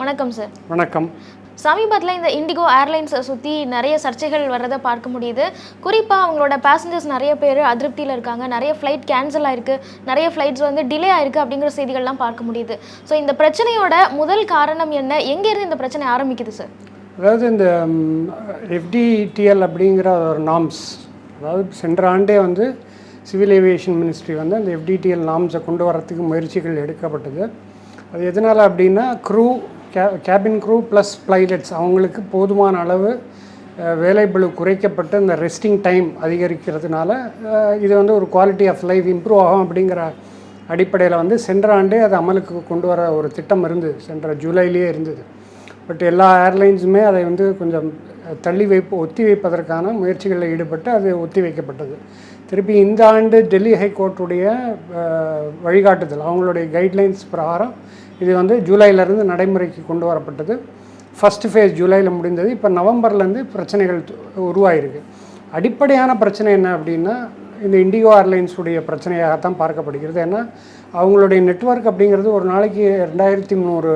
வணக்கம் சார் வணக்கம். சமீபத்தில் இந்த இண்டிகோ ஏர்லைன்ஸை சுற்றி நிறைய சர்ச்சைகள் வர்றதை பார்க்க முடியுது. குறிப்பாக அவங்களோட பேசஞ்சர்ஸ் நிறைய பேர் அதிருப்தியில் இருக்காங்க. நிறைய ஃப்ளைட் கேன்சல் ஆயிருக்கு. நிறைய ஃப்ளைட்ஸ் வந்து டிலே ஆயிருக்கு அப்படிங்கிற செய்திகள்லாம் பார்க்க முடியுது. ஸோ இந்த பிரச்சனையோட முதல் காரணம் என்ன? எங்கேருந்து இந்த பிரச்சனை ஆரம்பிக்குது சார் அதாவது இந்த எஃப்டிடிஎல் அப்படிங்கிற ஒரு நாம்ஸ் அதாவது சென்ற ஆண்டே வந்து சிவில் ஏவியேஷன் மினிஸ்ட்ரி வந்து அந்த எஃப்டிடிஎல் நாம்ஸை கொண்டு வரத்துக்கு முயற்சிகள் எடுக்கப்பட்டது. அது எதனால் அப்படின்னா க்ரூ கே கேபின் க்ரூ ப்ளஸ் பைலட்ஸ் அவங்களுக்கு போதுமான அளவு அஹ், வேலைப்பளு குறைக்கப்பட்டு இந்த ரெஸ்டிங் டைம் அதிகரிக்கிறதுனால இது வந்து ஒரு குவாலிட்டி ஆஃப் லைஃப் இம்ப்ரூவ் ஆகும் அப்படிங்கிற அடிப்படையில் வந்து சென்ற ஆண்டே அது அமலுக்கு கொண்டு வர ஒரு திட்டம் இருந்தது. சென்ற ஜூலைலேயே இருந்தது. பட் எல்லா ஏர்லைன்ஸுமே அதை வந்து கொஞ்சம் தள்ளி வைப்பு ஒத்தி வைப்பதற்கான முயற்சிகளில் ஈடுபட்டு அது ஒத்தி வைக்கப்பட்டது. திருப்பி இந்த ஆண்டு டெல்லி ஹைகோர்ட்டுடைய வழிகாட்டுதல் அவங்களுடைய கைட்லைன்ஸ் பிரகாரம் இது வந்து ஜூலையிலேருந்து நடைமுறைக்கு கொண்டு வரப்பட்டது. ஃபஸ்ட்டு ஃபேஸ் ஜூலையில் முடிந்தது. இப்போ நவம்பர்லேருந்து பிரச்சனைகள் உருவாயிருக்கு. அடிப்படையான பிரச்சனை என்ன அப்படின்னா இந்த இண்டிகோ ஏர்லைன்ஸுடைய பிரச்சனையாகத்தான் பார்க்கப்படுகிறது. ஏன்னா அவங்களுடைய நெட்வொர்க் அப்படிங்கிறது ஒரு நாளைக்கு ரெண்டாயிரத்தி முந்நூறு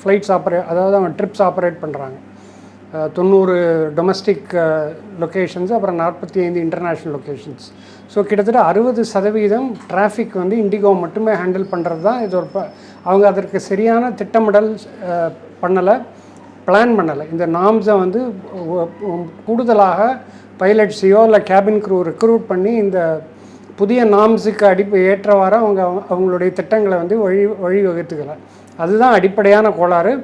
ஃப்ளைட்ஸ் ஆப்ரே அதாவது அவங்க ட்ரிப்ஸ் ஆப்ரேட் பண்ணுறாங்க தொண்ணூறு டொமஸ்டிக் லொக்கேஷன்ஸ் uh, அப்புறம் நாற்பத்தி ஐந்து இன்டர்நேஷ்னல் லொக்கேஷன்ஸ் ஸோ கிட்டத்தட்ட அறுபது சதவீதம் டிராஃபிக் வந்து இண்டிகோ மட்டுமே ஹேண்டில் பண்ணுறது தான் இது ஒரு ப- அவங்க அதற்கு சரியான திட்டமிடல் பண்ணலை பிளான் பண்ணலை. இந்த நாம்ஸை வந்து கூடுதலாக பைலட்ஸையோ இல்லை கேபின் க்ரூ ரெக்ரூட் பண்ணி இந்த புதிய நாம்ஸுக்கு அடிப்பு ஏற்றவாறு அவங்க அவங்களுடைய திட்டங்களை வந்து வழி வழிவகுத்துக்கலை. அதுதான் அடிப்படையான கோளாறு.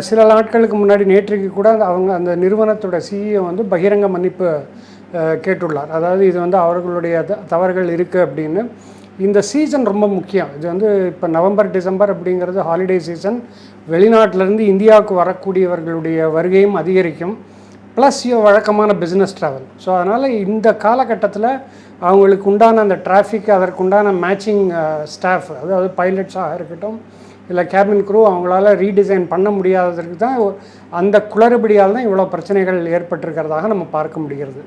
சில நாட்களுக்கு முன்னாடி நேற்றைக்கு கூட அவங்க அந்த நிறுவனத்தோட சிஇஓ வந்து பகிரங்க மன்னிப்பு கேட்டுள்ளார். அதாவது இது வந்து அவர்களுடைய த- தவறுகள் இருக்குது அப்படின்னு. இந்த சீசன் ரொம்ப முக்கியம். இது வந்து இப்போ நவம்பர் டிசம்பர் அப்படிங்கிறது ஹாலிடே சீசன் வெளிநாட்டிலேருந்து இந்தியாவுக்கு வரக்கூடியவர்களுடைய வருகையும் அதிகரிக்கும். ப்ளஸ் வழக்கமான பிஸ்னஸ் ட்ராவல் ஸோ அதனால் இந்த காலகட்டத்தில் அவங்களுக்கு உண்டான அந்த டிராஃபிக் அதற்குண்டான மேட்சிங் ஸ்டாஃப் அதாவது பைலட்ஸாக இருக்கட்டும் இல்லை கேபின் க்ரூ அவங்களால ரீடிசைன் பண்ண முடியாததற்கு தான் அந்த குளறுபடியால் தான் இவ்வளோ பிரச்சனைகள் ஏற்பட்டிருக்கிறதாக நம்ம பார்க்க முடிகிறது.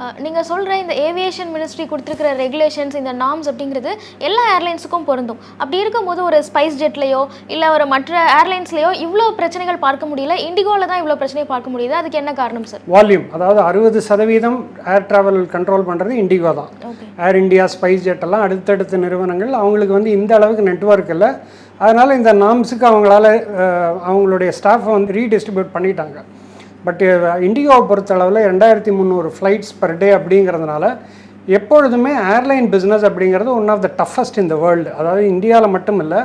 அஹ், நீங்க சொல்ற இந்த ஏவியேஷன் மினிஸ்ட்ரி கொடுத்துருக்கிற ரெகுலேஷன்ஸ் இந்த நார்ம்ஸ் அப்படிங்கிறது எல்லா ஏர்லைன்ஸுக்கும் பொருந்தும். அப்படி இருக்கும்போது ஒரு ஸ்பைஸ் ஜெட்லையோ இல்லை ஒரு மற்ற ஏர்லைன்ஸ்லையோ இவ்வளோ பிரச்சனைகள் பார்க்க முடியல. இண்டிகோவில் தான் இவ்வளோ பிரச்சனை பார்க்க முடியுது. அதுக்கு என்ன காரணம் சார் வால்யூம் அதாவது அறுபது சதவீதம் ஏர் டிராவல் கண்ட்ரோல் பண்ணுறது இண்டிகோ தான். ஏர் இந்தியா ஸ்பைஸ் ஜெட் எல்லாம் அடுத்தடுத்த நிறுவனங்கள் அவங்களுக்கு வந்து இந்த அளவுக்கு நெட்வொர்க் இல்லை. அதனால் இந்த நாம்ஸுக்கு அவங்களால அவங்களுடைய ஸ்டாஃபை வந்து ரீடிஸ்ட்ரிபியூட் பண்ணிட்டாங்க. பட் இண்டிகோவை பொறுத்தளவில் ரெண்டாயிரத்தி முந்நூறு ஃப்ளைட்ஸ் பர் டே அப்படிங்கிறதுனால எப்பொழுதுமே ஏர்லைன் பிஸ்னஸ் அப்படிங்கிறது ஒன் ஆஃப் த டஃபஸ்ட் இந்த வேர்ல்டு அதாவது இந்தியாவில் மட்டும் இல்லை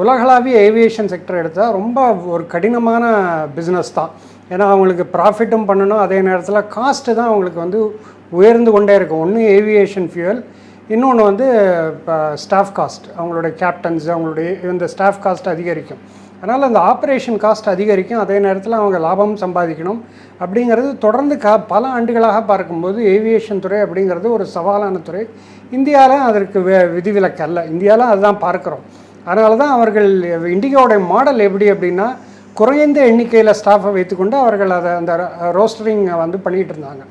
உலகளாவிய ஏவியேஷன் செக்டர் எடுத்தால் ரொம்ப ஒரு கடினமான பிஸ்னஸ் தான். ஏன்னா அவங்களுக்கு ப்ராஃபிட்டும் பண்ணணும் அதே நேரத்தில் காஸ்ட்டு தான் அவங்களுக்கு வந்து உயர்ந்து கொண்டே இருக்கும். ஒன்று ஏவியேஷன் ஃபியூயல் இன்னொன்று வந்து இப்போ ஸ்டாஃப் காஸ்ட் அவங்களுடைய கேப்டன்ஸ் அவங்களுடைய இந்த ஸ்டாஃப் காஸ்ட் அதிகரிக்கும். அதனால் அந்த ஆப்ரேஷன் காஸ்ட் அதிகரிக்கும். அதே நேரத்தில் அவங்க லாபம் சம்பாதிக்கணும். அப்படிங்கிறது தொடர்ந்து கா பல ஆண்டுகளாக பார்க்கும்போது ஏவியேஷன் துறை அப்படிங்கிறது ஒரு சவாலான துறை. இந்தியாவில் அதற்கு வே விதிவிலக்கு அல்ல. இந்தியாவில் அதுதான் பார்க்குறோம். அதனால தான் அவர்கள் இண்டிகோடைய மாடல் எப்படி அப்படின்னா குறைந்த எண்ணிக்கையில் ஸ்டாஃபை வைத்துக்கொண்டு அவர்கள் அதை அந்த ரோஸ்டரிங் வந்து பண்ணிகிட்டு இருந்தாங்க.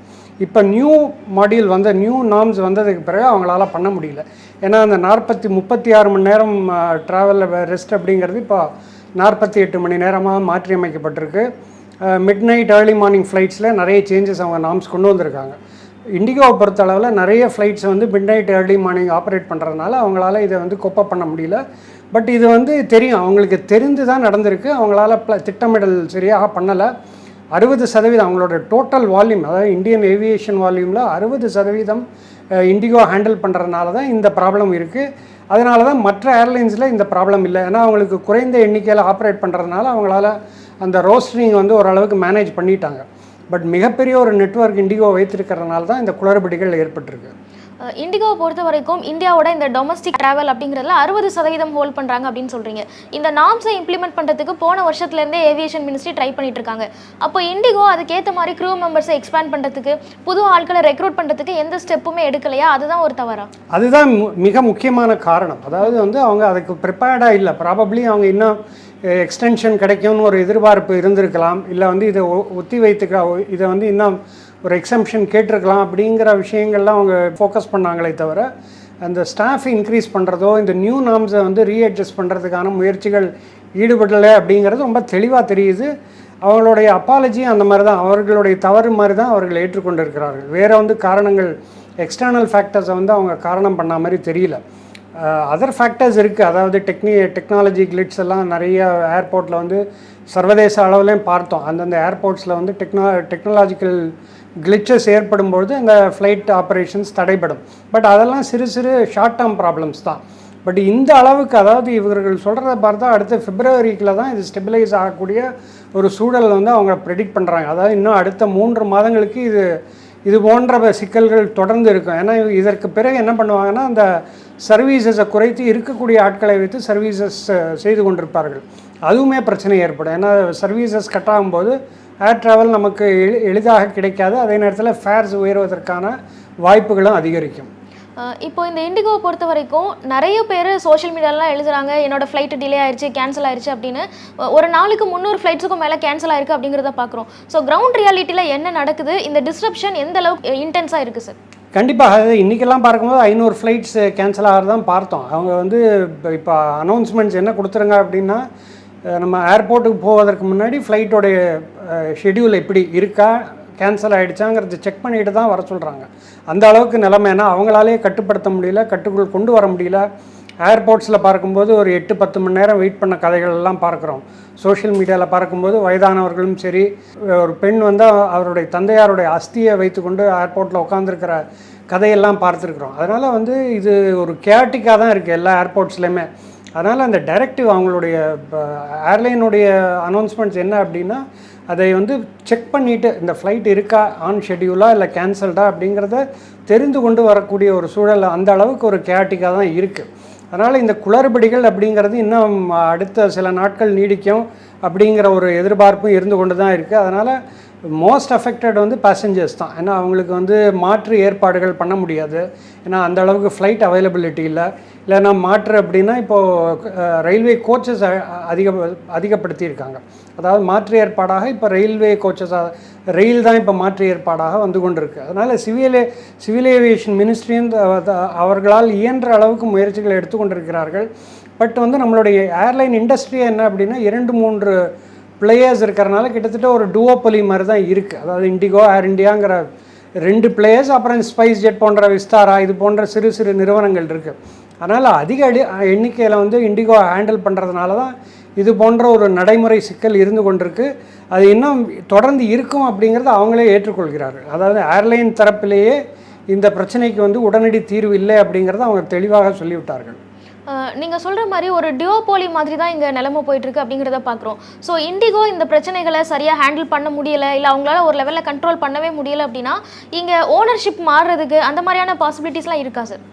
இப்போ நியூ மாடியூல் வந்த நியூ நார்ம்ஸ் வந்ததுக்கு பிறகு அவங்களால பண்ண முடியல. ஏன்னா அந்த நாற்பத்தி முப்பத்தி ஆறு மணி நேரம் ட்ராவலில் ரெஸ்ட் அப்படிங்கிறது இப்போ நாற்பத்தி எட்டு மணி நேரமாக மாற்றி அமைக்கப்பட்டிருக்கு மிட் நைட் ஏர்லி மார்னிங் ஃப்ளைட்ஸில் நிறைய சேஞ்சஸ் அவங்க நார்ம்ஸ் கொண்டு வந்திருக்காங்க. இண்டிகோவை பொறுத்த அளவில் நிறைய ஃப்ளைட்ஸ் வந்து midnight early morning operate பண்ணுறதுனால அவங்களால இதை வந்து கொப்பை பண்ண முடியல. பட் இது வந்து தெரியும். அவங்களுக்கு தெரிந்து தான் நடந்திருக்கு. அவங்களால pla- திட்டமிடல் சரியாக பண்ணலை. அறுபது சதவீதம் அவங்களோட டோட்டல் வால்யூம் அதாவது இந்தியன் ஏவியேஷன் வால்யூமில் அறுபது சதவீதம் இண்டிகோ ஹேண்டில் பண்ணுறதுனால தான் இந்த ப்ராப்ளம் இருக்குது அதனால தான் மற்ற ஏர்லைன்ஸில் இந்த ப்ராப்ளம் இல்லை. ஏன்னா அவங்களுக்கு குறைந்த எண்ணிக்கையில் ஆப்ரேட் பண்ணுறதுனால அவங்களால அந்த ரோஸ்டரிங் வந்து ஓரளவுக்கு மேனேஜ் பண்ணிட்டாங்க. பட் மிகப்பெரிய ஒரு நெட்வொர்க் இண்டிகோ வைத்திருக்கிறதுனால தான் இந்த குளறுபடிகள் ஏற்பட்டிருக்கு. இண்டிகோவை பொறுத்த வரைக்கும் இந்தியாவோட இந்த டொமஸ்டிக் ட்ராவல் அப்படிங்கிறதுல அறுபது சதவீதம் ஹோல்ட் பண்ணுறாங்க அப்படின்னு சொல்கிறீங்க இந்த நாம்ஸை இம்ப்ளிமெண்ட் பண்ணுறதுக்கு போன வருஷத்துலேருந்தே ஏவியேஷன் மினிஸ்ட்ரி ட்ரை பண்ணிட்டு இருக்காங்க. அப்போ இண்டிகோ அதுக்கேற்ற மாதிரி க்ரூ மெம்பர்ஸை எக்ஸ்பேண்ட் பண்ணுறதுக்கு புது ஆட்களை ரெக்ரூட் பண்ணுறதுக்கு எந்த ஸ்டெப்புமே எடுக்கலையா? அதுதான் ஒரு தவறா? அதுதான் மு- மிக முக்கியமான காரணம். அதாவது வந்து அவங்க அதுக்கு ப்ரிப்பேர்டாக இல்லை. ப்ராபப்ளி அவங்க இன்னும் எக்ஸ்டென்ஷன் கிடைக்கும்னு ஒரு எதிர்பார்ப்பு இருந்திருக்கலாம். இல்லை வந்து இதை ஒ- ஒத்தி வைத்துக்க இதை வந்து இன்னும் ஒரு எக்ஸம்ஷன் கேட்டிருக்கலாம் அப்படிங்கிற விஷயங்கள்லாம் அவங்க ஃபோக்கஸ் பண்ணாங்களே தவிர அந்த ஸ்டாஃப் இன்க்ரீஸ் பண்ணுறதோ இந்த நியூ நார்ம்ஸை வந்து ரீஅட்ஜஸ்ட் பண்ணுறதுக்கான முயற்சிகள் ஈடுபடலை அப்படிங்கிறது ரொம்ப தெளிவாக தெரியுது. அவங்களுடைய அப்பாலஜியும் அந்த மாதிரி தான் அவர்களுடைய தவறு மாதிரி தான் அவர்கள் ஏற்றுக்கொண்டிருக்கிறார்கள். வேறு வந்து காரணங்கள் எக்ஸ்டர்னல் ஃபேக்டர்ஸை வந்து அவங்க காரணம் பண்ண மாதிரி தெரியல. அதர் ஃபேக்டர்ஸ் இருக்குது அதாவது டெக்னி டெக்னாலஜி கிளிட்ஸ் எல்லாம் நிறைய ஏர்போர்ட்டில் வந்து சர்வதேச அளவுலேயும் பார்த்தோம். அந்தந்த ஏர்போர்ட்ஸில் வந்து டெக்னா டெக்னாலஜிக்கல் கிளிச்சஸ் ஏற்படும் பொழுது இந்த ஃப்ளைட் ஆப்ரேஷன்ஸ் தடைபடும். பட் அதெல்லாம் சிறு சிறு ஷார்ட் டேர்ம் ப்ராப்ளம்ஸ் தான். பட் இந்த அளவுக்கு அதாவது இவர்கள் சொல்கிறத பார்த்தா அடுத்த பிப்ரவரிக்குள்ள தான் இது ஸ்டெபிலைஸ் ஆகக்கூடிய ஒரு சூழல் வந்து அவங்க ப்ரெடிக்ட் பண்ணுறாங்க அதாவது இன்னும் அடுத்த மூன்று மாதங்களுக்கு இது இது போன்ற சிக்கல்கள் தொடர்ந்து இருக்கும். ஏன்னா இதற்கு பிறகு என்ன பண்ணுவாங்கன்னா அந்த சர்வீசஸை குறைத்து இருக்கக்கூடிய ஆட்களை வைத்து சர்வீசஸ் செய்து கொண்டிருப்பார்கள். அதுவுமே பிரச்சனை ஏற்படும். ஏன்னா சர்வீசஸ் கட் ஆகும்போது ஏர் ட்ராவல் நமக்கு எளி எளிதாக கிடைக்காது. அதே நேரத்தில் ஃபேர்ஸ் உயர்வதற்கான வாய்ப்புகளும் அதிகரிக்கும். இப்போ இந்த இண்டிகோவை பொறுத்த வரைக்கும் நிறைய பேர் சோஷியல் மீடியாலாம் எழுதுறாங்க என்னோட ஃப்ளைட் டிலே ஆயிடுச்சு கேன்சல் ஆயிடுச்சு அப்படின்னு. ஒரு நாளுக்கு முந்நூறு ஃப்ளைட்ஸுக்கும் மேலே கேன்சல் ஆயிருக்கு அப்படிங்கிறத பார்க்குறோம் ஸோ கிரவுண்ட் ரியாலிட்டியில் என்ன நடக்குது? இந்த டிஸ்ரப்ஷன் எந்த அளவுக்கு இன்டென்ஸாக இருக்குது சார் கண்டிப்பாக அது இன்றைக்கெல்லாம் பார்க்கும்போது ஐநூறு ஃப்ளைட்ஸ் கேன்சல் ஆகிறதான் பார்த்தோம். அவங்க வந்து இப்போ அனௌன்ஸ்மெண்ட்ஸ் என்ன கொடுத்துருங்க அப்படின்னா நம்ம ஏர்போர்ட்டுக்கு போவதற்கு முன்னாடி ஃப்ளைட்டோடைய ஷெட்யூல் எப்படி இருக்கா கேன்சல் ஆகிடுச்சாங்கிறத செக் பண்ணிட்டு தான் வர சொல்கிறாங்க அந்த அளவுக்கு நிலைமைனா அவங்களாலே கட்டுப்படுத்த முடியல கட்டுக்குள் கொண்டு வர முடியல. ஏர்போர்ட்ஸில் பார்க்கும்போது ஒரு எட்டு பத்து மணி நேரம் வெயிட் பண்ண கதைகள் எல்லாம் பார்க்குறோம். சோஷியல் மீடியாவில் பார்க்கும்போது வயதானவர்களும் சரி ஒரு பெண் வந்து அவருடைய தந்தையாருடைய அஸ்தியை வைத்துக்கொண்டு ஏர்போர்ட்டில் உட்காந்துருக்கிற கதையெல்லாம் பார்த்துருக்குறோம். அதனால் வந்து இது ஒரு கேட்டிக்காக தான் இருக்குது எல்லா ஏர்போர்ட்ஸ்லையுமே அதனால் அந்த டைரக்டிவ் அவங்களுடைய ஏர்லைனுடைய அனௌன்ஸ்மெண்ட்ஸ் என்ன அப்படின்னா அதை வந்து செக் பண்ணிவிட்டு இந்த ஃப்ளைட் இருக்கா ஆன் ஷெட்யூலா இல்லை கேன்சல்டா அப்படிங்கிறத தெரிந்து கொண்டு வரக்கூடிய ஒரு சூழல் அந்த அளவுக்கு ஒரு கேட்டிக்காக தான் இருக்குது அதனால் இந்த குளறுபடிகள் அப்படிங்கிறது இன்னும் அடுத்த சில நாட்கள் நீடிக்கும் அப்படிங்கிற ஒரு எதிர்பார்ப்பும் இருந்து கொண்டு தான் இருக்குது அதனால் மோஸ்ட் அஃபெக்டட் வந்து பேசஞ்சர்ஸ் தான். ஏன்னா அவங்களுக்கு வந்து மாற்று ஏற்பாடுகள் பண்ண முடியாது. ஏன்னா அந்த அளவுக்கு ஃப்ளைட் அவைலபிலிட்டி இல்லை. இல்லைன்னா மாற்று அப்படின்னா இப்போது ரயில்வே கோச்சஸ் அதிக அதிகப்படுத்தியிருக்காங்க. அதாவது மாற்று ஏற்பாடாக இப்போ ரயில்வே கோச்சஸாக ரயில் தான் இப்போ மாற்று ஏற்பாடாக வந்து கொண்டிருக்கு. அதனால் சிவிலே சிவில் ஏவியேஷன் மினிஸ்ட்ரியும் அவர்களால் இயன்ற அளவுக்கு முயற்சிகள் எடுத்துக்கொண்டிருக்கிறார்கள். பட் வந்து நம்மளுடைய ஏர்லைன் இண்டஸ்ட்ரி என்ன அப்படின்னா இரண்டு மூன்று பிளேயர்ஸ் இருக்கிறனால கிட்டத்தட்ட ஒரு டுவோபொலி மாதிரி தான் இருக்குது அதாவது இண்டிகோ ஏர் இண்டியாங்கிற ரெண்டு பிளேயர்ஸ் அப்புறம் ஸ்பைஸ் ஜெட் போன்ற விஸ்தாரா இது போன்ற சிறு சிறு நிறுவனங்கள் இருக்குது அதனால் அதிக அடி எண்ணிக்கையில் வந்து இண்டிகோ ஹேண்டில் பண்ணுறதுனால தான் இது போன்ற ஒரு நடைமுறை சிக்கல் இருந்து கொண்டிருக்கு. அது இன்னும் தொடர்ந்து இருக்கும் அப்படிங்கிறத அவங்களே ஏற்றுக்கொள்கிறார்கள். அதாவது ஏர்லைன் தரப்பிலேயே இந்த பிரச்சனைக்கு வந்து உடனடி தீர்வு இல்லை அப்படிங்கிறத அவங்க தெளிவாக சொல்லிவிட்டார்கள். நீங்கள் சொல்கிற மாதிரி ஒரு டியோபோலி மாதிரி தான் இங்கே நிலமை போயிட்டுருக்கு அப்படிங்கிறத பார்க்குறோம் ஸோ இண்டிகோ இந்த பிரச்சனைகளை சரியாக ஹேண்டில் பண்ண முடியலை இல்லை அவங்களால ஒரு லெவலில் கண்ட்ரோல் பண்ணவே முடியலை அப்படின்னா இங்கே ஓனர்ஷிப் மாறுறதுக்கு அந்த மாதிரியான பாசிபிலிட்டிஸ்லாம் இருக்கா சார்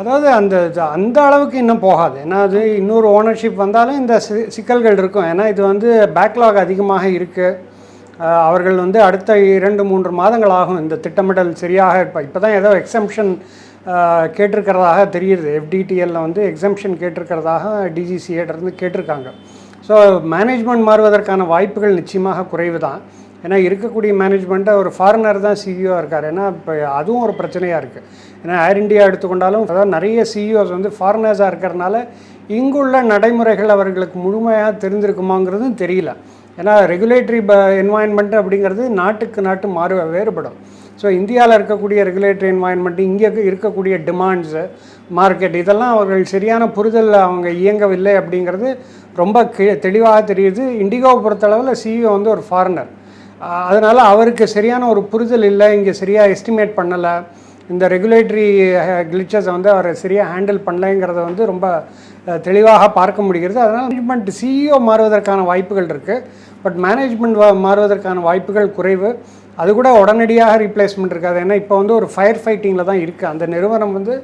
அதாவது அந்த அந்த அளவுக்கு இன்னும் போகாது. ஏன்னா அது இன்னொரு ஓனர்ஷிப் வந்தாலும் இந்த சிக்கல்கள் இருக்கும். ஏன்னா இது வந்து பேக்லாக் அதிகமாக இருக்குது அவர்கள் வந்து அடுத்த இரண்டு மூன்று மாதங்கள் ஆகும். இந்த திட்டமிடல் சரியாக இப்போ இப்போ தான் ஏதோ எக்ஸம்ஷன் கேட்டிருக்கிறதாக தெரியுது. எஃப்டிடிஎல்ல வந்து எக்ஸம்ஷன் கேட்டிருக்கிறதாக டிஜிசிஏட்டிருந்து கேட்டிருக்காங்க. ஸோ மேனேஜ்மெண்ட் மாறுவதற்கான வாய்ப்புகள் நிச்சயமாக குறைவு தான் ஏன்னா இருக்கக்கூடிய மேனேஜ்மெண்ட்டை ஒரு ஃபாரினர் தான் சிஇஓ இருக்கார். ஏன்னா இப்போ அதுவும் ஒரு பிரச்சனையாக இருக்குது ஏன்னா ஏர் இண்டியா எடுத்துக்கொண்டாலும் அதாவது நிறைய சிஇஓஸ் வந்து ஃபாரினர்ஸாக இருக்கிறனால இங்குள்ள நடைமுறைகள் அவர்களுக்கு முழுமையாக தெரிந்திருக்குமாங்கிறதும் தெரியல. ஏன்னா ரெகுலேட்டரி ப என்வாயன்மெண்ட் அப்படிங்கிறது நாட்டுக்கு நாட்டு மாறு வேறுபடும். ஸோ இந்தியாவில் இருக்கக்கூடிய ரெகுலேட்டரி என்வாயன்மெண்ட் இங்கே இருக்கக்கூடிய டிமாண்ட்ஸு மார்க்கெட் இதெல்லாம் அவர்கள் சரியான புரிதல் அவங்க இயங்கவில்லை அப்படிங்கிறது ரொம்ப தெளிவாக தெரியுது. இண்டிகோவை பொறுத்தளவில் சிஇஓ வந்து ஒரு ஃபாரினர் அதனால் அவருக்கு சரியான ஒரு புரிதல் இல்லை. இங்கே சரியாக எஸ்டிமேட் பண்ணலை. இந்த ரெகுலேட்டரி கிளிச்சஸை வந்து அவர் சரியாக ஹேண்டில் பண்ணலைங்கிறத வந்து ரொம்ப தெளிவாக பார்க்க முடிகிறது. அதனால் மேனேஜ்மெண்ட் சிஇஓ மாறுவதற்கான வாய்ப்புகள் இருக்குது பட் மேனேஜ்மெண்ட் மாறுவதற்கான வாய்ப்புகள் குறைவு. அது கூட உடனடியாக ரீப்ளேஸ்மெண்ட் இருக்காது. ஏன்னா இப்போ வந்து ஒரு ஃபயர் ஃபைட்டிங்கில் தான் இருக்குது அந்த நிறுவனம் வந்து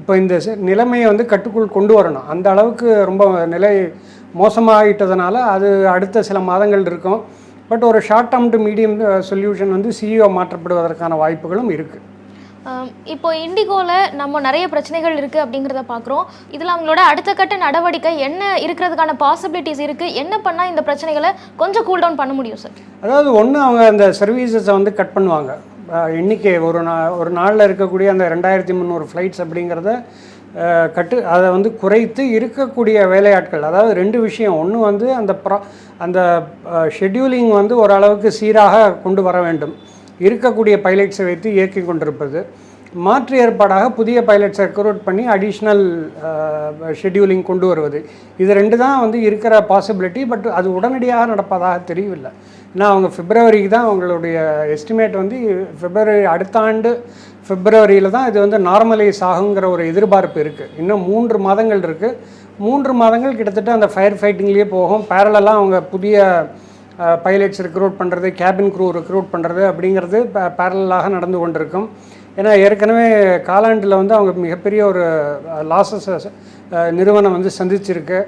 இப்போ இந்த நிலைமையை வந்து கட்டுக்குள் கொண்டு வரணும். அந்த அளவுக்கு ரொம்ப நிலை மோசமாகிட்டதுனால அது அடுத்த சில மாதங்கள் இருக்கும். பட் ஒரு short term to medium solution வந்து சிஇஓ மாற்றப்படுவதற்கான வாய்ப்புகளும் இருக்குது இப்போ இண்டிகோவில் நம்ம நிறைய பிரச்சனைகள் இருக்குது அப்படிங்கிறத பார்க்குறோம் இதில் அவங்களோட அடுத்த கட்ட நடவடிக்கை என்ன இருக்கிறதுக்கான பாசிபிலிட்டிஸ் இருக்குது என்ன பண்ணால் இந்த பிரச்சனைகளை கொஞ்சம் கூல் டவுன் பண்ண முடியும் சார் அதாவது ஒன்று அவங்க அந்த சர்வீசஸை வந்து கட் பண்ணுவாங்க. எண்ணிக்கை ஒரு நா ஒரு நாளில் இருக்கக்கூடிய அந்த ரெண்டாயிரத்தி முந்நூறு ஃப்ளைட்ஸ் அப்படிங்கிறத கட்டு அதை வந்து குறைத்து இருக்கக்கூடிய வேலையாட்கள். அதாவது ரெண்டு விஷயம். ஒன்று வந்து அந்த ப்ரா அந்த ஷெட்யூலிங் வந்து ஓரளவுக்கு சீராக கொண்டு வர வேண்டும். இருக்கக்கூடிய பைலட்ஸை வைத்து இயக்கி கொண்டிருப்பது. மாற்று ஏற்பாடாக புதிய பைலட்ஸை ரெக்ரூட் பண்ணி அடிஷ்னல் ஷெட்யூலிங் கொண்டு வருவது. இது ரெண்டு தான் வந்து இருக்கிற பாசிபிலிட்டி பட் அது உடனடியாக நடப்பதாக தெரியவில்லை. ஏன்னா அவங்க பிப்ரவரிக்கு தான் அவங்களுடைய எஸ்டிமேட் வந்து பிப்ரவரி அடுத்த ஆண்டு பிப்ரவரியில் தான் இது வந்து நார்மலைஸ் ஆகுங்கிற ஒரு எதிர்பார்ப்பு இருக்குது இன்னும் மூன்று மாதங்கள் இருக்குது மூன்று மாதங்கள் கிட்டத்தட்ட அந்த ஃபயர் ஃபைட்டிங்லேயே போகும். பேரலாக அவங்க புதிய பைலட்ஸ் ரெக்ரூட் பண்ணுறது கேபின் க்ரூ ரெக்ரூட் பண்ணுறது அப்படிங்கிறது பேரலாக நடந்து கொண்டிருக்கும். ஏன்னா ஏற்கனவே காலாண்டில் வந்து அவங்க மிகப்பெரிய ஒரு லாஸஸை நிறுவனம் வந்து சந்திச்சிருக்கு.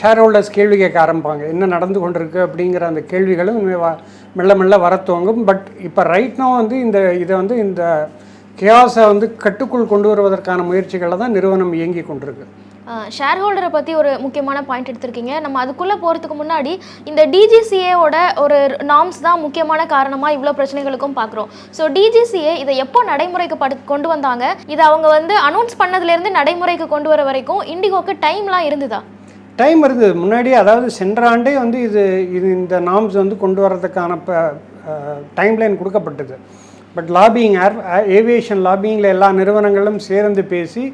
ஷேர் ஹோல்டர்ஸ் கேள்வி கேட்க ஆரம்பிப்பாங்க. என்ன நடந்து கொண்டிருக்கு அப்படிங்கிற அந்த கேள்விகளும் இனிமேல் வ- மெல்ல மெல்ல வர துவங்கும். பட் இப்போ ரைட்னோ வந்து இந்த இதை வந்து இந்த கேஸை வந்து கட்டுக்குள் கொண்டு வருவதற்கான முயற்சிகளை தான் நிறுவனம் இயங்கி கொண்டிருக்கு. ஷேர் ஹோல்டரை பற்றி ஒரு முக்கியமான பாயிண்ட் எடுத்திருக்கீங்க. நம்ம அதுக்குள்ளே போகிறதுக்கு முன்னாடி இந்த டிஜிசிஏவோட ஒரு நாம்ஸ் தான் முக்கியமான காரணமாக இவ்வளோ பிரச்சனைகளுக்கும் பார்க்குறோம் ஸோ டிஜிசிஏ இதை எப்போ நடைமுறைக்கு படு கொண்டு வந்தாங்க? இதை அவங்க வந்து அனௌன்ஸ் பண்ணதுலேருந்து நடைமுறைக்கு கொண்டு வர வரைக்கும் இண்டிகோக்கு டைம்லாம் இருந்ததா? டைம் இருந்தது முன்னாடி அதாவது சென்ற ஆண்டே வந்து இது இது இந்த நாம்ஸ் வந்து கொண்டு வர்றதுக்கான டைம் லைன் கொடுக்கப்பட்டது. பட் லாபியிங் ஏர் ஏவியேஷன் லாபியிங்கில் எல்லா நிறுவனங்களும் சேர்ந்து பேசி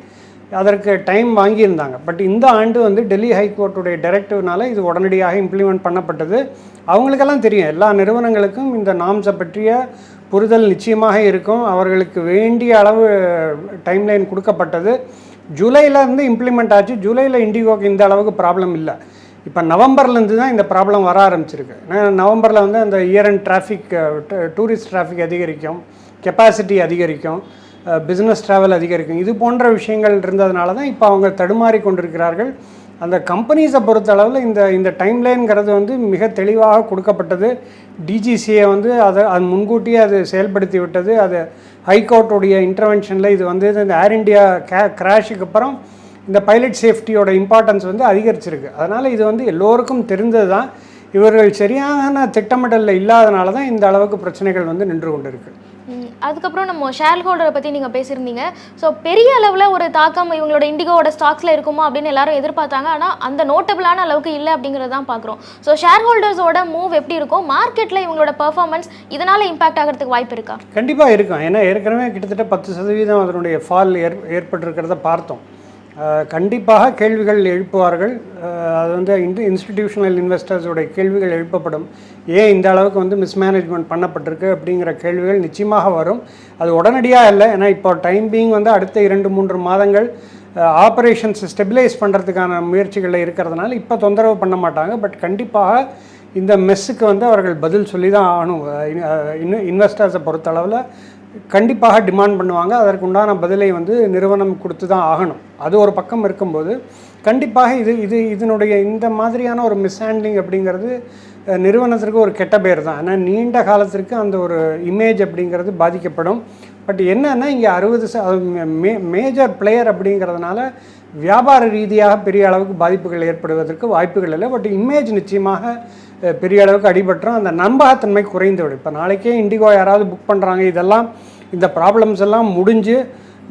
அதற்கு டைம் வாங்கியிருந்தாங்க. பட் இந்த ஆண்டு வந்து டெல்லி ஹைகோர்ட்டுடைய டைரக்டிவ்னால இது உடனடியாக இம்ப்ளிமெண்ட் பண்ணப்பட்டது. அவங்களுக்கெல்லாம் தெரியும். எல்லா நிறுவனங்களுக்கும் இந்த நாம்ஸை பற்றிய புரிதல் நிச்சயமாக இருக்கும். அவர்களுக்கு வேண்டிய அளவு டைம்லைன் கொடுக்கப்பட்டது. ஜூலைல இம்ப்ளிமெண்ட் ஆச்சு. ஜூலையில் இண்டிகோக்கு இந்த அளவுக்கு ப்ராப்ளம் இல்லை. இப்போ நவம்பர்லேருந்து தான் இந்த ப்ராப்ளம் வர ஆரம்பிச்சிருக்கு. ஏன்னா நவம்பரில் வந்து அந்த year and traffic tourist traffic அதிகரிக்கும். கெப்பாசிட்டி அதிகரிக்கும். பிஸ்னஸ் ட்ராவல் அதிகரிக்கும். இது போன்ற விஷயங்கள் இருந்ததுனால தான் இப்போ அவங்க தடுமாறி கொண்டிருக்கிறார்கள். அந்த கம்பெனிஸை பொறுத்தளவில் இந்த இந்த டைம்லைன்ங்கிறது வந்து மிக தெளிவாக கொடுக்கப்பட்டது. டிஜிசியை வந்து அதை அது முன்கூட்டியே அது செயல்படுத்தி விட்டது அது ஹைகோர்ட்டுடைய இன்டர்வென்ஷனில் இது வந்து இந்த ஏர் இண்டியா கே கிராஷுக்கு அப்புறம் இந்த பைலட் சேஃப்டியோட இம்பார்ட்டன்ஸ் வந்து அதிகரிச்சிருக்கு. அதனால் இது வந்து எல்லோருக்கும் தெரிந்தது தான் இவர்கள் சரியான திட்டமிடலில் இல்லாதனால தான் இந்த அளவுக்கு பிரச்சனைகள் வந்து நின்று கொண்டிருக்கு. அதுக்கப்புறம் நம்ம ஷேர் ஹோல்டரை பற்றி நீங்கள் பேசியிருந்தீங்க. ஸோ பெரிய அளவில் ஒரு தாக்கம் இவங்களோட இண்டிகோவோட ஸ்டாக்ஸில் இருக்குமா அப்படின்னு எல்லாரும் எதிர்பார்த்தாங்க. ஆனால் அந்த நோட்டபிளான அளவுக்கு இல்லை அப்படிங்கிறது தான் பார்க்குறோம் ஸோ ஷேர் ஹோல்டர்ஸோட மூவ் எப்படி இருக்கும் மார்க்கெட்டில் இவங்களோட பர்ஃபார்மன்ஸ் இதனால் இம்பாக்ட் ஆகிறதுக்கு வாய்ப்பு இருக்கா? கண்டிப்பாக இருக்கும் ஏன்னா ஏற்கனவே கிட்டத்தட்ட பத்து சதவீதம் அதனுடைய ஃபால் ஏற் ஏற்பட்டிருக்கிறத பார்த்தோம். கண்டிப்பாக கேள்விகள் எழுப்புவார்கள். அது வந்து இன்டு இன்ஸ்டிடியூஷனல் இன்வெஸ்டர்ஸோடைய கேள்விகள் எழுப்பப்படும். ஏன் இந்த அளவுக்கு வந்து மிஸ்மேனேஜ்மெண்ட் பண்ணப்பட்டிருக்கு அப்படிங்கிற கேள்விகள் நிச்சயமாக வரும். அது உடனடியாக இல்லை. ஏன்னா இப்போ டைம் பீங் வந்து அடுத்த இரண்டு மூன்று மாதங்கள் ஆப்ரேஷன்ஸ் ஸ்டெபிலைஸ் பண்ணுறதுக்கான முயற்சிகளில் இருக்கிறதுனால இப்போ தொந்தரவு பண்ண மாட்டாங்க. பட் கண்டிப்பாக இந்த மெஸ்ஸுக்கு வந்து அவர்கள் பதில் சொல்லி தான் ஆகணும் இன்வெஸ்டர்ஸை பொறுத்தளவில் கண்டிப்பாக டிமாண்ட் பண்ணுவாங்க. அதற்கு உண்டான பதிலை வந்து நிறுவனம் கொடுத்து தான் ஆகணும். அது ஒரு பக்கம் இருக்கும்போது கண்டிப்பாக இது இது இதனுடைய இந்த மாதிரியான ஒரு மிஸ்ஹேண்ட்லிங் அப்படிங்கிறது நிறுவனத்திற்கு ஒரு கெட்ட பேர் தான். ஏன்னா நீண்ட காலத்திற்கு அந்த ஒரு இமேஜ் அப்படிங்கிறது பாதிக்கப்படும். பட் என்னென்னா இங்கே அறுபது மே மேஜர் பிளேயர் அப்படிங்கிறதுனால வியாபார ரீதியாக பெரிய அளவுக்கு பாதிப்புகள் ஏற்படுவதற்கு வாய்ப்புகள் இல்லை. பட் இமேஜ் நிச்சயமாக பெரிய அளவுக்கு அடிபட்டுரும். அந்த நம்பகத்தன்மை குறைந்துவிடும் இப்போ நாளைக்கே இண்டிகோ யாராவது புக் பண்ணுறாங்க இதெல்லாம் இந்த ப்ராப்ளம்ஸ் எல்லாம் முடிஞ்சு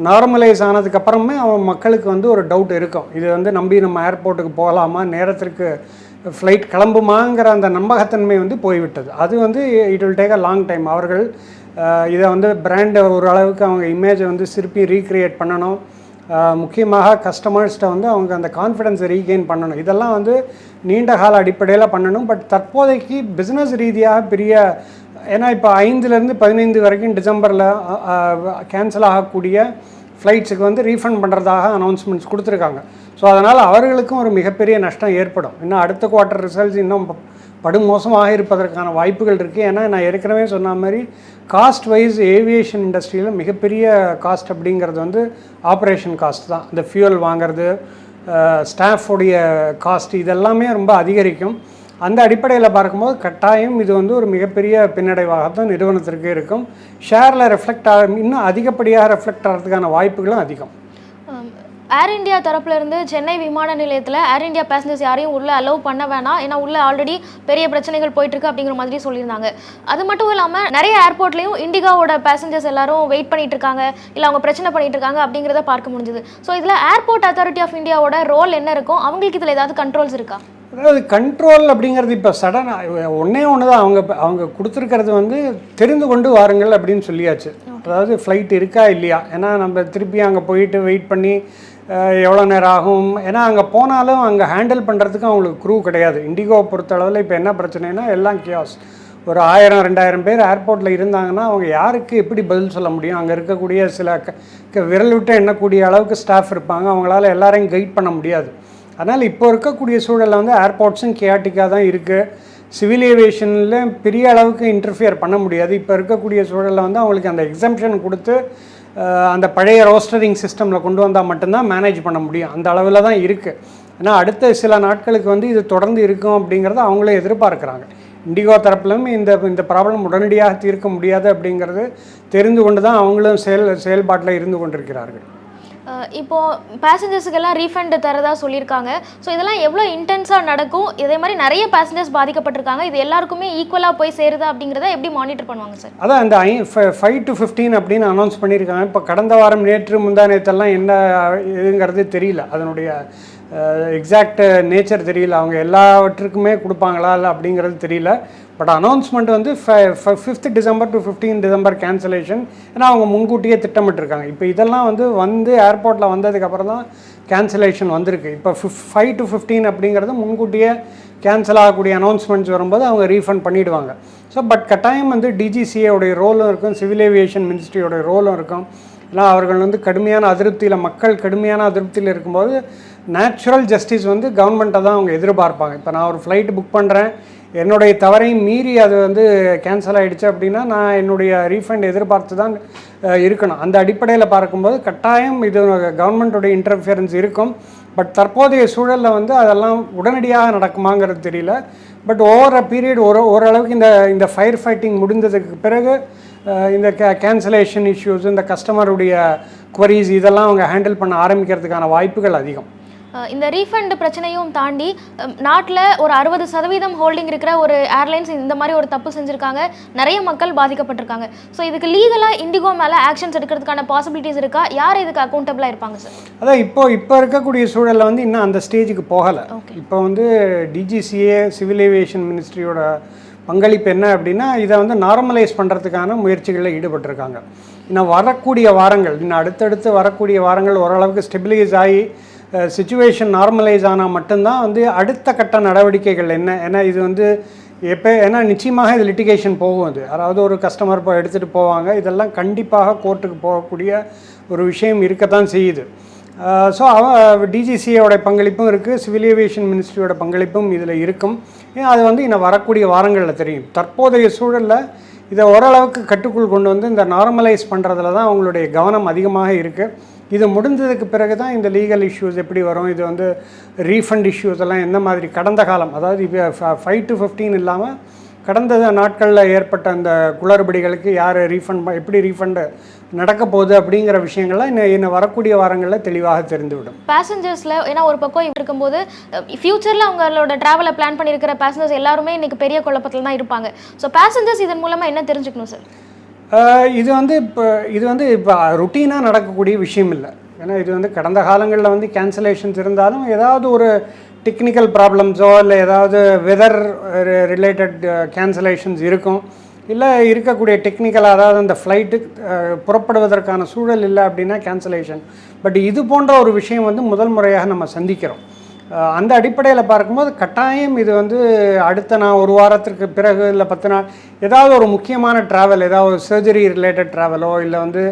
நார்மலைஸ் ஆனதுக்கப்புறமே அவன் மக்களுக்கு வந்து ஒரு டவுட் இருக்கும். இது வந்து நம்பி நம்ம ஏர்போர்ட்டுக்கு போகலாமா? நேரத்திற்கு ஃப்ளைட் கிளம்புமாங்கிற அந்த நம்பகத்தன்மை வந்து போய்விட்டது. அது வந்து it will take a long time அவர்கள் இதை வந்து பிராண்டை ஓரளவுக்கு அவங்க இமேஜை வந்து திருப்பி ரீக்ரியேட் பண்ணணும். முக்கியமாக கஸ்டமர்ஸ்கிட்ட வந்து அவங்க அந்த கான்ஃபிடென்ஸை ரீகெயின் பண்ணணும். இதெல்லாம் வந்து நீண்ட கால அடிப்படையில் பண்ணணும். பட் தற்போதைக்கு பிஸ்னஸ் ரீதியாக பெரிய ஏன்னா இப்போ ஐந்துலேருந்து பதினைந்து வரைக்கும் டிசம்பரில் கேன்சல் ஆகக்கூடிய ஃப்ளைட்ஸுக்கு வந்து ரீஃபண்ட் பண்ணுறதாக அனௌன்ஸ்மெண்ட்ஸ் கொடுத்துருக்காங்க. ஸோ அதனால் அவர்களுக்கும் ஒரு மிகப்பெரிய நஷ்டம் ஏற்படும். இன்னும் அடுத்த குவார்ட்டர் ரிசல்ட்ஸ் இன்னும் படுமோசமாக இருப்பதற்கான வாய்ப்புகள் இருக்குது ஏன்னா நான் ஏற்கனவே சொன்ன மாதிரி காஸ்ட் வைஸ் ஏவியேஷன் இண்டஸ்ட்ரியில் மிகப்பெரிய காஸ்ட் அப்படிங்கிறது வந்து ஆப்ரேஷன் காஸ்ட் தான். இந்த ஃபியூல் வாங்குறது ஸ்டாஃபுடைய காஸ்ட் இதெல்லாமே ரொம்ப அதிகரிக்கும். அந்த அடிப்படையில் பார்க்கும்போது கட்டாயம் இது வந்து ஒரு மிகப்பெரிய பின்னடைவாகத்தான் நிறுவனத்திற்கு இருக்கும். ஷேரில் ரெஃப்ளெக்ட் ஆக இன்னும் அதிகப்படியாக ரெஃப்ளெக்ட் ஆகிறதுக்கான வாய்ப்புகளும் அதிகம். ஏர் இந்தியா தரப்புல இருந்து சென்னை விமான நிலையத்தில் ஏர் இந்தியா பேசஞ்சர்ஸ் யாரையும் உள்ள அலோவ் பண்ண வேணாம். ஏன்னா உள்ள ஆல்ரெடி பெரிய பிரச்சனைகள் போயிட்டு இருக்கு அப்படிங்கிற மாதிரி சொல்லியிருந்தாங்க. அது மட்டும் இல்லாமல் நிறைய ஏர்போர்ட்லையும் இண்டிகாவோட பேசஞ்சர்ஸ் எல்லாரும் வெயிட் பண்ணிட்டு இருக்காங்க இல்லை அவங்க பிரச்சனை பண்ணிட்டு இருக்காங்க அப்படிங்கிறத பார்க்க முடிஞ்சுது. ஸோ இதில் ஏர்போர்ட் அத்தாரிட்டி ஆஃப் இந்தியாவோட ரோல் என்ன இருக்கும் அவங்களுக்கு இதில் ஏதாவது கண்ட்ரோல்ஸ் இருக்கா? அதாவது கண்ட்ரோல் அப்படிங்கிறது இப்போ சடனாக ஒன்றே ஒன்று தான் அவங்க அவங்க கொடுத்துருக்கிறது வந்து தெரிந்து கொண்டு வாருங்கள் அப்படின்னு சொல்லியாச்சு. அதாவது ஃப்ளைட் இருக்கா இல்லையா? ஏன்னா நம்ம திருப்பி அங்கே போயிட்டு வெயிட் பண்ணி எவ்வளோ நேரம் ஆகும்? ஏன்னா அங்கே போனாலும் அங்கே ஹேண்டில் பண்ணுறதுக்கு அவங்களுக்கு க்ரூ கிடையாது. இண்டிகோவை பொறுத்தளவில் இப்போ என்ன பிரச்சனைனா எல்லாம் கியாஸ் ஒரு ஆயிரம் ரெண்டாயிரம் பேர் ஏர்போர்ட்டில் இருந்தாங்கன்னா அவங்க யாருக்கு எப்படி பதில் சொல்ல முடியும்? அங்கே இருக்கக்கூடிய சில க க- விரல் விட்டு எண்ணக்கூடிய அளவுக்கு ஸ்டாஃப் இருப்பாங்க. அவங்களால எல்லாரையும் கைட் பண்ண முடியாது. அதனால் இப்போ இருக்கக்கூடிய சூழலில் வந்து ஏர்போர்ட்ஸும் கியாட்டிக்காக தான் இருக்குது சிவில் ஏவியேஷனில் பெரிய அளவுக்கு இன்டர்ஃபியர் பண்ண முடியாது. இப்போ இருக்கக்கூடிய சூழலில் வந்து அவங்களுக்கு அந்த எக்ஸம்ஷன் கொடுத்து அந்த பழைய ரோஸ்டரிங் சிஸ்டமில் கொண்டு வந்தால் மட்டும்தான் மேனேஜ் பண்ண முடியும். அந்த அளவில் தான் இருக்குது ஏன்னா அடுத்த சில நாட்களுக்கு வந்து இது தொடர்ந்து இருக்கும் அப்படிங்கிறத அவங்களே எதிர்பார்க்குறாங்க. இண்டிகோ தரப்பிலும் இந்த இந்த ப்ராப்ளம் உடனடியாக தீர்க்க முடியாது அப்படிங்கிறது தெரிந்து கொண்டு தான் அவங்களும் செயல் செயல்பாட்டில் இருந்து கொண்டிருக்கிறார்கள். இப்போ பேசஞ்சர்ஸுக்கெல்லாம் ரீஃபண்ட் தரதா சொல்லியிருக்காங்க. ஸோ இதெல்லாம் எவ்வளோ இன்டென்ஸாக நடக்கும்? இதே மாதிரி நிறைய பேசஞ்சர்ஸ் பாதிக்கப்பட்டிருக்காங்க. இது எல்லாருக்குமே ஈக்குவலாக போய் சேருதா அப்படிங்கிறத எப்படி மானிட்டர் பண்ணுவாங்க சார் அதான் இந்த ஐ ஃபைவ் டு ஃபிஃப்டீன் அப்படின்னு அனௌன்ஸ் பண்ணியிருக்காங்க. இப்போ கடந்த வாரம் நேற்று முந்தா நேற்றெல்லாம் என்ன இதுங்கிறது தெரியல. அதனுடைய எக்ஸாக்ட் நேச்சர் தெரியல. அவங்க எல்லாவற்றுக்குமே கொடுப்பாங்களா இல்லை அப்படிங்கிறது தெரியல. பட் அனௌன்ஸ்மெண்ட் வந்து fifth December to fifteen December cancellation ஏன்னா அவங்க முன்கூட்டியே திட்டமிட்டிருக்காங்க. இப்போ இதெல்லாம் வந்து வந்து ஏர்போர்ட்டில் வந்ததுக்கப்புறம் தான் கேன்சலேஷன் வந்திருக்கு. இப்போ ஃபிஃப் ஃபைவ் டு ஃபிஃப்டீன் அப்படிங்கிறது முன்கூட்டியே கேன்சல் ஆகக்கூடிய அனௌன்ஸ்மெண்ட்ஸ் வரும்போது அவங்க ரீஃபண்ட் பண்ணிவிடுவாங்க ஸோ பட் கட்டாயம் வந்து டிஜிசிஏவுடைய ரோலும் இருக்கும். சிவில் ஏவியேஷன் மினிஸ்ட்ரியோட ரோலும் இருக்கும். ஏன்னா அவர்கள் வந்து கடுமையான அதிருப்தியில் மக்கள் கடுமையான அதிருப்தியில் இருக்கும்போது நேச்சுரல் ஜஸ்டிஸ் வந்து கவர்மெண்ட்டை தான் அவங்க எதிர்பார்ப்பாங்க. இப்போ நான் ஒரு ஃப்ளைட் புக் பண்ணுறேன் என்னுடைய தவறையும் மீறி அது வந்து கேன்சல் ஆகிடுச்சு அப்படின்னா நான் என்னுடைய ரீஃபண்ட் எதிர்பார்த்து தான் இருக்கணும். அந்த அடிப்படையில் பார்க்கும்போது கட்டாயம் இது கவர்மெண்ட்டுடைய இன்டர்ஃபியரன்ஸ் இருக்கும். பட் தற்போதைய சூழலில் வந்து அதெல்லாம் உடனடியாக நடக்குமாங்கிறது தெரியல. பட் ஓவர் பீரியட் ஒரு ஓரளவுக்கு இந்த இந்த ஃபயர் ஃபைட்டிங் முடிந்ததுக்கு பிறகு இந்த கே கேன்சலேஷன் இஷ்யூஸ் இந்த கஸ்டமருடைய குவரிஸ் இதெல்லாம் அவங்க ஹேண்டில் பண்ண ஆரம்பிக்கிறதுக்கான வாய்ப்புகள் அதிகம். இந்த ரீஃபண்ட் பிரச்சனையும் தாண்டி நாட்டில் ஒரு அறுபது சதவீதம் ஹோல்டிங் இருக்கிற ஒரு ஏர்லைன்ஸ் இந்த மாதிரி ஒரு தப்பு செஞ்சுருக்காங்க. நிறைய மக்கள் பாதிக்கப்பட்டிருக்காங்க. ஸோ இதுக்கு லீகலாக இண்டிகோ மேலே ஆக்ஷன்ஸ் எடுக்கிறதுக்கான பாசிபிலிட்டிஸ் இருக்கா? யார் இதுக்கு அக்கௌண்டபிளாக இருப்பாங்க சார் அதான் இப்போ இப்போ இருக்கக்கூடிய சூழலில் வந்து இன்னும் அந்த ஸ்டேஜுக்கு போகலை. இப்போ வந்து டிஜிசிஏ சிவில் ஏவியேஷன் மினிஸ்ட்ரியோட பங்களிப்பு என்ன அப்படின்னா இதை வந்து நார்மலைஸ் பண்ணுறதுக்கான முயற்சிகளில் ஈடுபட்டிருக்காங்க. இன்னும் வரக்கூடிய வாரங்கள் இன்னும் அடுத்தடுத்து வரக்கூடிய வாரங்கள் ஓரளவுக்கு ஸ்டெபிலைஸ் ஆகி சுச்சுவேஷன் நார்மலைஸ் ஆனால் மட்டும்தான் வந்து அடுத்த கட்ட நடவடிக்கைகள் என்ன? ஏன்னா இது வந்து எப்போ ஏன்னா நிச்சயமாக இது லிட்டிகேஷன் போகும் அது. அதாவது ஒரு கஸ்டமர் இப்போ எடுத்துகிட்டு போவாங்க. இதெல்லாம் கண்டிப்பாக கோர்ட்டுக்கு போகக்கூடிய ஒரு விஷயம் இருக்கத்தான் செய்யுது. ஸோ அவ டிஜிசியோட பங்களிப்பும் இருக்குது சிவில் ஏவியேஷன் மினிஸ்ட்ரியோட பங்களிப்பும் இதில் இருக்கும். ஏன் அது வந்து இன்னும் வரக்கூடிய வாரங்களில் தெரியும். தற்போதைய சூழலில் இதை ஓரளவுக்கு கட்டுக்குள் கொண்டு வந்து இந்த நார்மலைஸ் பண்ணுறதுல தான் அவங்களுடைய கவனம் அதிகமாக இருக்குது இது முடிஞ்சதுக்கு பிறகு தான் இந்த லீகல் இஷ்யூஸ் எப்படி வரும்? இது வந்து ரீஃபண்ட் இஷ்யூஸ் எல்லாம் எந்த மாதிரி? கடந்த காலம் அதாவது இப்போ ஃபைவ் டு ஃபிஃப்டீன் இல்லாமல் கடந்த நாட்களில் ஏற்பட்ட அந்த குளறுபடிகளுக்கு யார் ரீஃபண்ட் எப்படி ரீஃபண்டு நடக்க போகுது அப்படிங்கிற விஷயங்கள்லாம் இன்னும் இன்னும் வரக்கூடிய வாரங்களில் தெளிவாக தெரிந்துவிடும். பேசஞ்சர்ஸில் ஏன்னா ஒரு பக்கம் இருக்கும்போது ஃபியூச்சரில் அவங்களோட ட்ராவலை பிளான் பண்ணியிருக்கிற பேசஞ்சர்ஸ் எல்லாருமே இன்றைக்கி பெரிய குழப்பத்தில் தான் இருப்பாங்க. ஸோ பேசஞ்சர்ஸ் இதன் மூலமாக என்ன தெரிஞ்சுக்கணும் சார் இது வந்து இப்போ இது வந்து இப்போ ருட்டீனாக நடக்கக்கூடிய விஷயம் இல்லை ஏன்னா இது வந்து கடந்த காலங்களில் வந்து கேன்சலேஷன்ஸ் இருந்தாலும் ஏதாவது ஒரு டெக்னிக்கல் ப்ராப்ளம்ஸோ இல்லை ஏதாவது வெதர் ரிலேட்டட் கேன்சலேஷன்ஸ் இருக்கும். இல்லை இருக்கக்கூடிய டெக்னிக்கல் அதாவது அந்த ஃப்ளைட்டு புறப்படுவதற்கான சூழல் இல்லை அப்படின்னா கேன்சலேஷன் பட் இது போன்ற ஒரு விஷயம் வந்து முதல் முறையாக நம்ம சந்திக்கிறோம். அந்த அடிப்படையில் பார்க்கும்போது கட்டாயம் இது வந்து அடுத்த நான் ஒரு வாரத்திற்கு பிறகு இல்லை பத்து நாள் ஏதாவது ஒரு முக்கியமான ட்ராவல் ஏதாவது ஒரு சர்ஜரி ரிலேட்டட் ட்ராவலோ இல்லை வந்து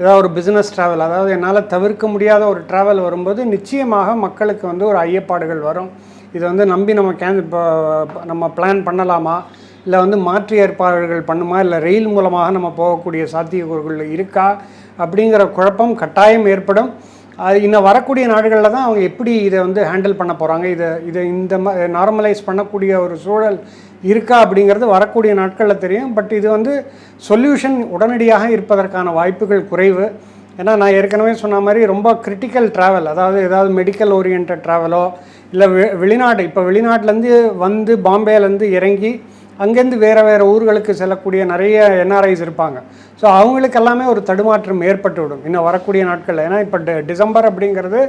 ஏதாவது ஒரு பிஸ்னஸ் ட்ராவல் அதாவது என்னால் தவிர்க்க முடியாத ஒரு ட்ராவல் வரும்போது நிச்சயமாக மக்களுக்கு வந்து ஒரு ஐயப்பாடுகள் வரும். இதை வந்து நம்பி நம்ம கேன் இப்போ நம்ம பிளான் பண்ணலாமா? இல்லை வந்து மாற்று ஏற்பாடுகள் பண்ணுமா? இல்லை ரயில் மூலமாக நம்ம போகக்கூடிய சாத்தியக்கூறுகள் இருக்கா? அப்படிங்கிற குழப்பம் கட்டாயம் ஏற்படும். அது இன்னும் வரக்கூடிய நாடுகளில் தான் அவங்க எப்படி இதை வந்து ஹேண்டில் பண்ண போகிறாங்க இதை இதை இந்த நார்மலைஸ் பண்ணக்கூடிய ஒரு சூழல் இருக்கா அப்படிங்கிறது வரக்கூடிய நாட்களில் தெரியும். பட் இது வந்து சொல்யூஷன் உடனடியாக இருப்பதற்கான வாய்ப்புகள் குறைவு. ஏன்னா நான் ஏற்கனவே சொன்ன மாதிரி ரொம்ப கிரிட்டிக்கல் ட்ராவல் அதாவது ஏதாவது மெடிக்கல் ஓரியன்ட் ட்ராவலோ இல்லை வெ வெளிநாடு இப்போ வெளிநாட்டிலேருந்து வந்து பாம்பேலேருந்து இறங்கி அங்கேருந்து வேறு வேறு ஊர்களுக்கு செல்லக்கூடிய நிறைய என்ஆர்ஐஸ் இருப்பாங்க. ஸோ அவங்களுக்கு எல்லாமே ஒரு தடுமாற்றம் ஏற்பட்டு விடும். இன்னும் வரக்கூடிய நாட்களில். ஏன்னா இப்போ டிசம்பர் அப்படிங்கிறது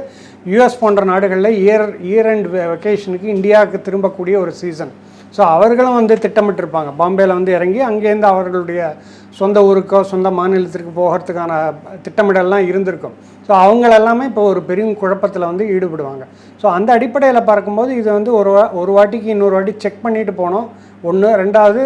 யூஎஸ் போன்ற நாடுகளில் இயர் இயர் அண்ட் வெக்கேஷனுக்கு இந்தியாவுக்கு திரும்பக்கூடிய ஒரு சீசன் ஸோ அவர்களும் வந்து திட்டமிட்டிருப்பாங்க. பாம்பேயில் வந்து இறங்கி அங்கேருந்து அவர்களுடைய சொந்த ஊருக்கோ சொந்த மாநிலத்திற்கு போகிறதுக்கான திட்டமிடல்லாம் இருந்திருக்கும். ஸோ அவங்கள எல்லாமே இப்போ ஒரு பெரிய குழப்பத்தில் வந்து ஈடுபடுவாங்க. ஸோ அந்த அடிப்படையில் பார்க்கும்போது இது வந்து ஒரு வா- ஒரு வாட்டிக்கு இன்னொரு வாட்டி செக் பண்ணிட்டு போனோம். ஒன்று ரெண்டாவது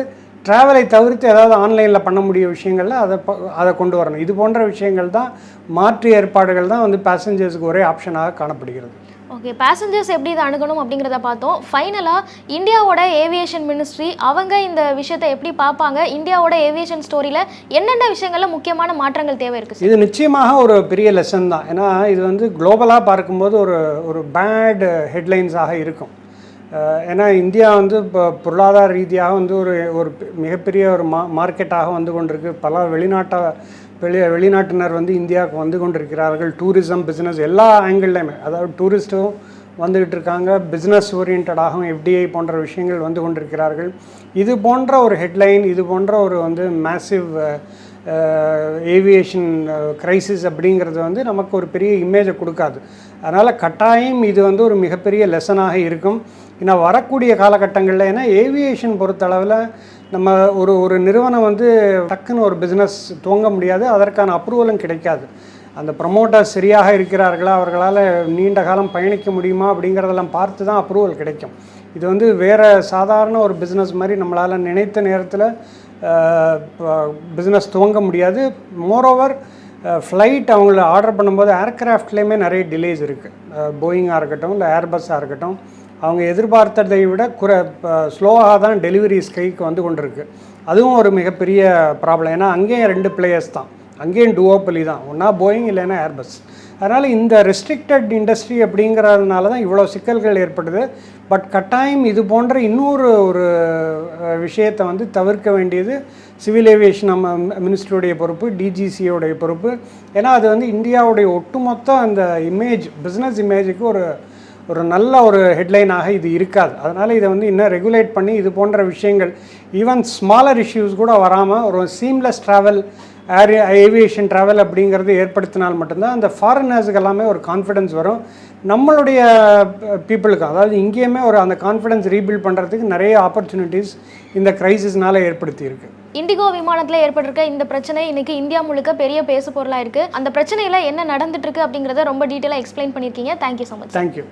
ட்ராவலை தவிர்த்து ஏதாவது ஆன்லைனில் பண்ண முடிய விஷயங்களில் அதை அதை கொண்டு வரணும். இது போன்ற விஷயங்கள் தான் மாற்று ஏற்பாடுகள் தான் வந்து பேசஞ்சர்ஸுக்கு ஒரே ஆப்ஷனாக காணப்படுகிறது. ஓகே பேசஞ்சர்ஸ் எப்படி இதை அணுகணும் அப்படிங்கிறத பார்த்தோம். ஃபைனலாக இந்தியாவோட ஏவியேஷன் மினிஸ்ட்ரி அவங்க இந்த விஷயத்தை எப்படி பார்ப்பாங்க? இந்தியாவோட ஏவியேஷன் ஸ்டோரியில் என்னென்ன விஷயங்கள்ல முக்கியமான மாற்றங்கள் தேவை இருக்குது இது நிச்சயமாக ஒரு பெரிய லெசன் தான். ஏன்னா இது வந்து குளோபலாக பார்க்கும்போது ஒரு ஒரு பேட் ஹெட்லைன்ஸாக இருக்கும். ஏன்னா இந்தியா வந்து இப்போ பொருளாதார ரீதியாக வந்து ஒரு ஒரு மிகப்பெரிய ஒரு மா மார்க்கெட்டாக வந்து கொண்டிருக்கு. பல வெளிநாட்டை வெளி வெளிநாட்டினர் வந்து இந்தியாவுக்கு வந்து கொண்டிருக்கிறார்கள். டூரிசம் பிஸ்னஸ் எல்லா ஆங்கிள்லையுமே அதாவது டூரிஸ்ட்டும் வந்துக்கிட்டு இருக்காங்க பிஸ்னஸ் ஓரியன்டாகவும் எஃப்டிஐ போன்ற விஷயங்கள் வந்து கொண்டிருக்கிறார்கள். இது போன்ற ஒரு ஹெட்லைன் இது போன்ற ஒரு வந்து மேசிவ் ஏவியேஷன் கிரைசிஸ் அப்படிங்கிறது வந்து நமக்கு ஒரு பெரிய இமேஜை கொடுக்காது. அதனால் கட்டாயம் இது வந்து ஒரு மிகப்பெரிய லெசனாக இருக்கும். ஏன்னா வரக்கூடிய காலகட்டங்களில் ஏன்னா ஏவியேஷன் பொறுத்தளவில் நம்ம ஒரு ஒரு நிறுவனம் வந்து டக்குன்னு ஒரு பிஸ்னஸ் துவங்க முடியாது. அதற்கான அப்ரூவலும் கிடைக்காது. அந்த ப்ரமோட்டர்ஸ் சரியாக இருக்கிறார்களா அவர்களால் நீண்ட காலம் பயணிக்க முடியுமா அப்படிங்கிறதெல்லாம் பார்த்து தான் அப்ரூவல் கிடைக்கும். இது வந்து வேறு சாதாரண ஒரு பிஸ்னஸ் மாதிரி நம்மளால் நினைத்த நேரத்தில் பிஸ்னஸ் துவங்க முடியாது. மோரோவர் ஃப்ளைட் அவங்கள ஆர்டர் பண்ணும்போது ஏர்க்ராஃப்ட்லேயுமே நிறைய டிலேஸ் இருக்குது போயிங்காக இருக்கட்டும் இல்லை ஏர்பஸ்ஸாக இருக்கட்டும். அவங்க எதிர்பார்த்ததை விட குற ஸ்லோவாக தான் டெலிவரிஸ் கைக்கு வந்து கொண்டிருக்கு. அதுவும் ஒரு மிகப்பெரிய ப்ராப்ளம். ஏன்னா அங்கேயும் ரெண்டு பிளேயர்ஸ் தான். அங்கேயும் டுவோப்பலி தான். ஒன்றா போயிங் இல்லைன்னா ஏர்பஸ் அதனால் இந்த ரெஸ்ட்ரிக்டட் இண்டஸ்ட்ரி அப்படிங்கிறதுனால தான் இவ்வளோ சிக்கல்கள் ஏற்படுது. பட் கட்டாயம் இது போன்ற இன்னொரு ஒரு விஷயத்தை வந்து தவிர்க்க வேண்டியது சிவில் ஏவியேஷன் நம்ம மினிஸ்ட்ரியுடைய பொறுப்பு டிஜிசியோடைய பொறுப்பு. ஏன்னா அது வந்து இந்தியாவுடைய ஒட்டுமொத்த அந்த இமேஜ் பிஸ்னஸ் இமேஜுக்கு ஒரு ஒரு நல்ல ஒரு ஹெட்லைனாக இது இருக்காது. அதனால் இதை வந்து இன்னும் ரெகுலேட் பண்ணி இது போன்ற விஷயங்கள் ஈவன் ஸ்மாலர் இஷ்யூஸ் கூட வராமல் ஒரு seamless travel air aviation travel அப்படிங்கிறது ஏற்படுத்தினால் மட்டும்தான் அந்த ஃபாரினர்ஸுக்கு எல்லாமே ஒரு கான்ஃபிடன்ஸ் வரும். நம்மளுடைய பீப்புளுக்கு அதாவது இங்கேயுமே ஒரு அந்த கான்ஃபிடன்ஸ் ரீபில்ட் பண்ணுறதுக்கு நிறைய ஆப்பர்ச்சுனிட்டிஸ் இந்த கிரைசிஸ்னால ஏற்படுத்தி இருக்கு இண்டிகோ விமானத்தில் ஏற்பட்டிருக்க இந்த பிரச்சனை இன்னைக்கு இந்தியா முழுக்க பெரிய பேசு பொருளாக இருக்குது அந்த பிரச்சனையில் என்ன நடந்துட்டு இருக்கு அப்படிங்கிறத ரொம்ப டீட்டெயிலாக எக்ஸ்பிளைன் பண்ணியிருக்கீங்க. Thank you so much thank you